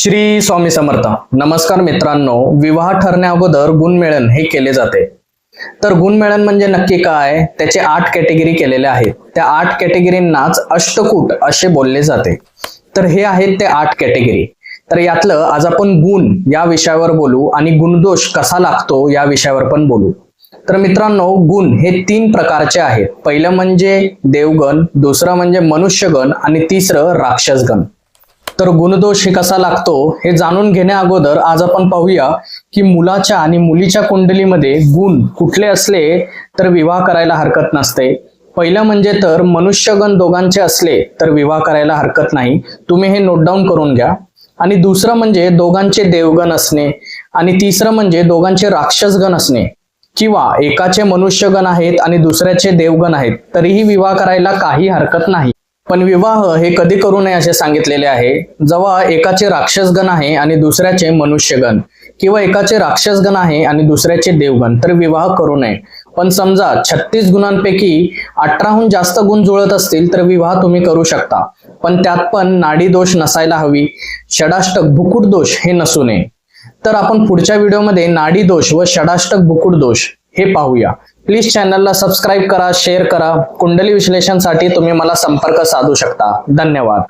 श्री स्वामी समर्थ. नमस्कार मित्रांनो विवाह ठरण्या अगोदर गुणमेळन हे केले जाते. तर गुणमेळन म्हणजे नक्की काय? त्याचे आठ कॅटेगरी केलेले आहेत. त्या आठ कॅटेगरींनाच अष्टकूट असे बोलले जाते. तर हे आहेत ते आठ कॅटेगरी तर यातलं आज आपण गुण या विषयावर बोलू आणि गुणदोष कसा लागतो या विषयावर पण बोलू. तर मित्रांनो गुण हे तीन प्रकारचे आहेत. पहिलं म्हणजे देवगण दुसरं म्हणजे मनुष्यगण आणि तिसरं राक्षसगण. तर गुणदोष हे कसा लागतो हे जाणून घेण्या अगोदर आज आपण पाहूया की मुलाच्या आणि मुलीच्या कुंडलीमध्ये गुण कुठले असले तर विवाह करायला हरकत नसते. पहिलं म्हणजे तर मनुष्यगण दोघांचे असले तर विवाह करायला हरकत नाही. तुम्ही हे नोट डाऊन करून घ्या. आणि दुसरं म्हणजे दोघांचे देवगण असणे. आणि तिसरं म्हणजे दोघांचे राक्षसगण असणे. किंवा एकाचे मनुष्यगण आहेत आणि दुसऱ्याचे देवगण आहेत. तरीही विवाह करायला काही हरकत नाही. पण विवाह हे कधी करू नये असे सांगितलेले आहे. जेव्हा एकाचे राक्षसगण आहे आणि दुसऱ्याचे मनुष्यगण. किंवा एकाचे राक्षसगण आहे आणि दुसऱ्याचे देवगण. तर विवाह करू नये. पण समजा छत्तीस गुणांपैकी अठराहून जास्त गुण जुळत असतील तर विवाह तुम्ही करू शकता. पण त्यात पण नाडी दोष नसायला हवी. षडाष्टक भुकुट दोष हे नसू नये. तर आपण पुढच्या व्हिडिओमध्ये नाडी दोष व षडाष्टक भुकुट दोष हे पाहूया. प्लीज चॅनलला सबस्क्राईब करा शेअर करा. कुंडली विश्लेषणसाठी तुम्ही मला संपर्क साधू शकता. धन्यवाद.